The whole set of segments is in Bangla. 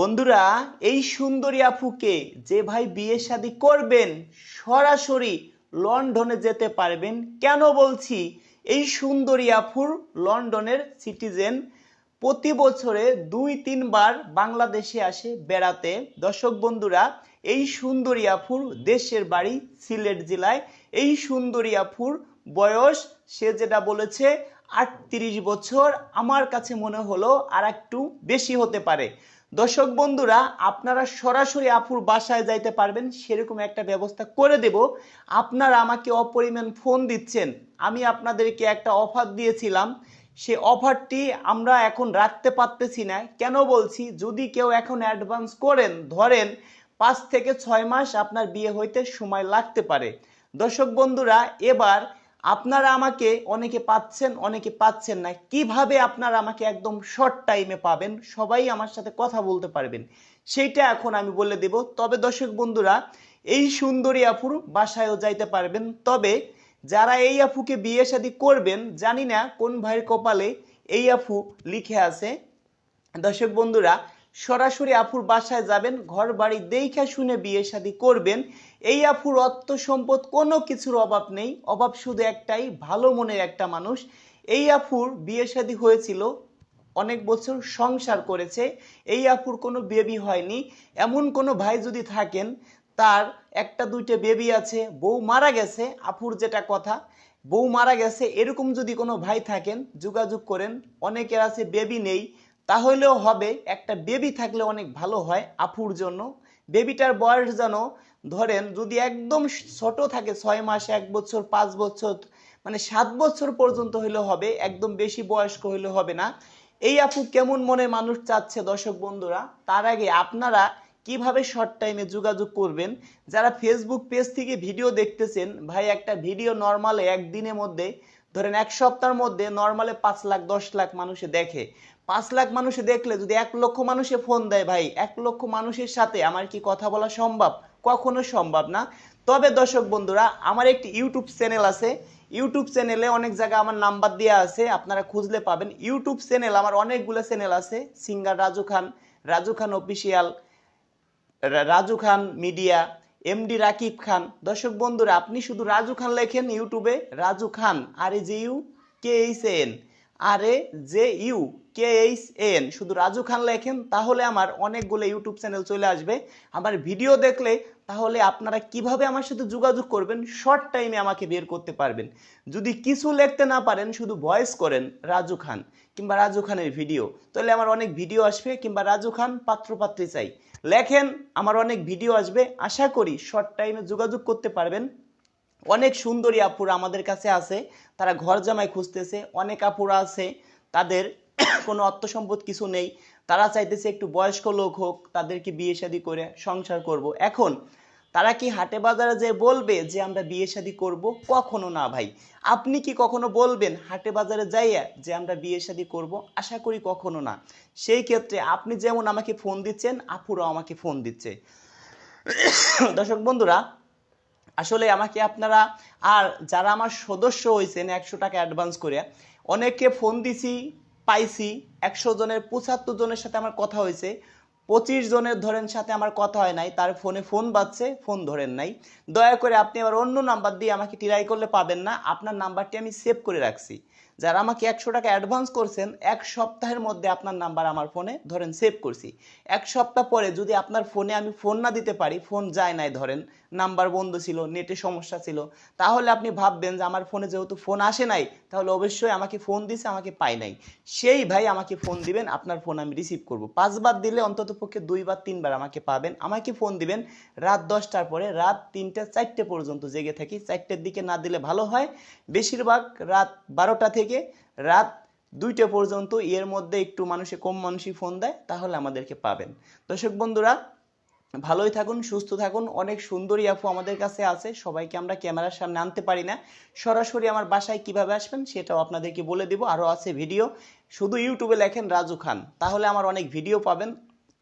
বন্ধুরা, এই সুন্দরী আপুকে যে ভাই বিয়ে শাদী করবেন, সরাসরি লন্ডনে যেতে পারবেন। কেন বলছি? এই সুন্দরী আফুর লন্ডনের সিটিজেন প্রতি বছরে দুই, তিনবার বাংলাদেশে আসে বেড়াতে। দর্শক বন্ধুরা, এই সুন্দরী আফুর দেশের বাড়ি সিলেট জেলায়। এই সুন্দরী আফুর বয়স, সে যেটা বলেছে, আটত্রিশ বছর। আমার কাছে মনে হলো আর একটু বেশি হতে পারে। দর্শক বন্ধুরা, আপনারা সরাসরি আপুর বাসায় যাইতে পারবেন, সেরকম একটা ব্যবস্থা করে দেব। আপনারা আমাকে অপরিমাণ ফোন দিচ্ছেন। আমি আপনাদেরকে একটা অফার দিয়েছিলাম। সে অফারটি আমরা এখন রাখতে পারতেছি না। কেন বলছি? যদি কেউ এখন অ্যাডভান্স করেন, ধরেন পাঁচ থেকে ছয় মাস আপনার বিয়ে হইতে সময় লাগতে পারে। দর্শক বন্ধুরা, এবার আপনারা আমাকে অনেকে পাচ্ছেন অনেকে পাচ্ছেন না। কীভাবে আপনারা আমাকে একদম শর্ট টাইমে পাবেন? সবাই আমার সাথে কথা বলতে পারবেন। সেইটা এখন আমি বলে দেব। তবে দর্শক বন্ধুরা, এই সুন্দরী আপুর বাসায়ও যাইতে পারবেন। তবে যারা এই আপুকে বিয়ে শাদী করবেন, জানি না কোন ভাইয়ের কপালে এই আপু লিখে আছে। দর্শক বন্ধুরা সরাসরি আপুর বাসায় যাবেন ঘর বাড়ি দেখে শুনে বিয়ে শাদী করবেন। এই আপুর অর্থ সম্পদ কোনো কিছুর অভাব নেই, অভাব শুধু একটাই, ভালো মনের একটা মানুষ। এই আপুর বিয়ে শাদী হয়েছিল, অনেক বছর সংসার করেছে। এই আপুর কোনো বেবি হয়নি। এমন কোনো ভাই যদি থাকেন, তার একটা দুইটা বেবি আছে, বউ মারা গেছে, আপুর যেটা কথা, বউ মারা গেছে, এরকম যদি কোনো ভাই থাকেন, যোগাযোগ করেন, অনেকের আছে বেবি নেই। তাহলেও হবে, একটা বেবি থাকলে অনেক ভালো হয় আপুর জন্য। বেবিটার বয়স যেন, ধরেন যদি একদম ছোট থাকে, ছয় মাস, এক বছর, পাঁচ বছর মানে সাত বছর পর্যন্ত হইলে হবে, একদম বেশি বয়স্ক হইলে হবে না। এই আপু কেমন মনে মানুষ চাচ্ছে দর্শক বন্ধুরা? তার আগে আপনারা কীভাবে শর্ট টাইমে যোগাযোগ করবেন? যারা ফেসবুক পেজ থেকে ভিডিও দেখতেছেন, ভাই একটা ভিডিও নর্মালে একদিনের মধ্যে, ধরেন এক সপ্তাহের মধ্যে নর্মালে পাঁচ লাখ, দশ লাখ মানুষে দেখে। পাঁচ লাখ মানুষে দেখলে যদি এক লক্ষ মানুষে ফোন দেয়, ভাই, এক লক্ষ মানুষের সাথে আমার কি কথা বলা সম্ভব? কখনো সম্ভব না। তবে দর্শক বন্ধুরা, আমার একটি ইউটিউব চ্যানেল আছে। ইউটিউব চ্যানেলে অনেক জায়গায় আমার নাম্বার দেওয়া আছে, আপনারা খুঁজলে পাবেন। ইউটিউব চ্যানেল, আমার অনেকগুলো চ্যানেল আছে। Singer Raju Khan Raju Khan official Raju Khan media MD Rakib Khan. দর্শক বন্ধুরা, আপনি শুধু রাজু খান লেখেন ইউটিউবে, Raju Khan, R A J U, K H N, R A J U. K H N শুধু রাজু খান লেখেন, তাহলে আমার অনেকগুলো ইউটিউব চ্যানেল চলে আসবে। আমার ভিডিও দেখলে তাহলে আপনারা কীভাবে আমার সাথে যোগাযোগ করবেন শর্ট টাইমে আমাকে বের করতে পারবেন। যদি কিছু লিখতে না পারেন, শুধু ভয়েস করেন রাজু খান কিংবা রাজু খানের ভিডিও, তাহলে আমার অনেক ভিডিও আসবে কিংবা রাজু খান পাত্রপাত্রী চাই। লেখেন, আমার অনেক ভিডিও আসবে। আশা করি শর্ট টাইমে যোগাযোগ করতে পারবেন। অনেক সুন্দরী আপুরা আমাদের কাছে আছে, তারা ঘর জামাই খুঁজতেছে, অনেক আপুরা আছে, তাদের কোনো অর্থ সম্পদ কিছু নেই। তারা চাইতেছে একটু বয়স্ক লোক হোক, তাদেরকে বিয়ে শাদী করে সংসার করব। এখন, তারা কি হাটে বাজারে যে বলবে যে আমরা বিয়ে শাদী করব? কখনো না ভাই। আপনি কি কখনো বলবেন হাটে বাজারে যাইয়া যে আমরা বিয়ে শাদী করব? আশা করি কখনো না। সেই ক্ষেত্রে আপনি যেমন আমাকে ফোন দিচ্ছেন, আপুরাও আমাকে ফোন দিচ্ছে। দর্শক বন্ধুরা, আসলে আমাকে আপনারা আর যারা আমার সদস্য হয়েছেন একশো টাকা অ্যাডভান্স করে, অনেককে ফোন দিছি পাইছি, একশো জনের, পঁচাত্তর জনের সাথে আমার কথা হয়েছে। পঁচিশ জনের ধরেন সাথে আমার কথা হয় নাই, তার ফোনে ফোন বাজছে, ফোন ধরেন নাই। দয়া করে আপনি আবার অন্য নাম্বার দিয়ে আমাকে ট্রাই করলে পাবেন না, আপনার নাম্বারটি আমি সেভ করে রাখছি। যারা আমাকে একশো টাকা অ্যাডভান্স করছেন, এক সপ্তাহের মধ্যে আপনার নাম্বার আমার ফোনে ধরেন সেভ করছি। এক সপ্তাহ পরে যদি আপনার ফোনে আমি ফোন না দিতে পারি ফোন যায় নাই ধরেন নাম্বার বন্ধ ছিল নেটে সমস্যা ছিল। তাহলে আপনি ভাববেন যে আমার ফোনে যেহেতু ফোন আসে নাই, তাহলে অবশ্যই আমাকে ফোন দিছে, আমাকে পাই নাই। সেই ভাই আমাকে ফোন দিবেন, আপনার ফোন আমি রিসিভ করব। পাঁচবার দিলে অন্তত পক্ষে দুইবার, তিনবার আমাকে পাবেন। আমাকে ফোন দিবেন রাত দশটার পরে, রাত তিনটে, চারটে পর্যন্ত জেগে থাকি। চারটের দিকে না দিলে ভালো হয়। বেশিরভাগ রাত বারোটা থেকে রাত দুইটা পর্যন্ত, এর মধ্যে একটু মানুষে কম মানুষই ফোন দেয়, তাহলে আমাদেরকে পাবেন। দর্শক বন্ধুরা ভালোই থাকুন, সুস্থ থাকুন। অনেক সুন্দরী আপু আমাদের কাছে আছে। সবাইকে আমরা ক্যামেরার সামনে আনতে পারি না। সরাসরি আমার বাসায় কীভাবে আসবেন সেটাও আপনাদেরকে বলে দিব। আরও আছে ভিডিও। শুধু ইউটিউবে লেখেন রাজু খান। তাহলে আমার অনেক ভিডিও পাবেন।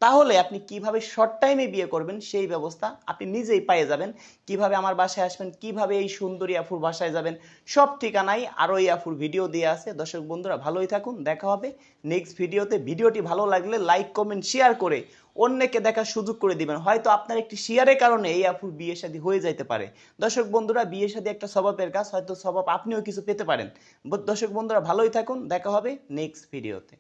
তাহলে আপনি কীভাবে শর্ট টাইমে বিয়ে করবেন সেই ব্যবস্থা আপনি নিজেই পেয়ে যাবেন। কীভাবে আমার বাসায় আসবেন, কীভাবে এই সুন্দরী আফুর বাসায় যাবেন, সব ঠিকানাই আরও এই আফুর ভিডিও দিয়ে আছে। দর্শক বন্ধুরা, ভালোই থাকুন। দেখা হবে নেক্সট ভিডিওতে ভিডিওটি ভালো লাগলে লাইক কমেন্ট শেয়ার করে অন্যকে দেখার সুযোগ করে দিবেন। হয়তো আপনার একটি শেয়ারের কারণে এই আপুর বিয়ে শাদি হয়ে যাইতে পারে। দর্শক বন্ধুরা, বিয়ে শাদি একটা স্বভাবের কাজ, হয়তো স্বভাব আপনিও কিছু পেতে পারেন। দর্শক বন্ধুরা, ভালোই থাকুন। দেখা হবে নেক্সট ভিডিওতে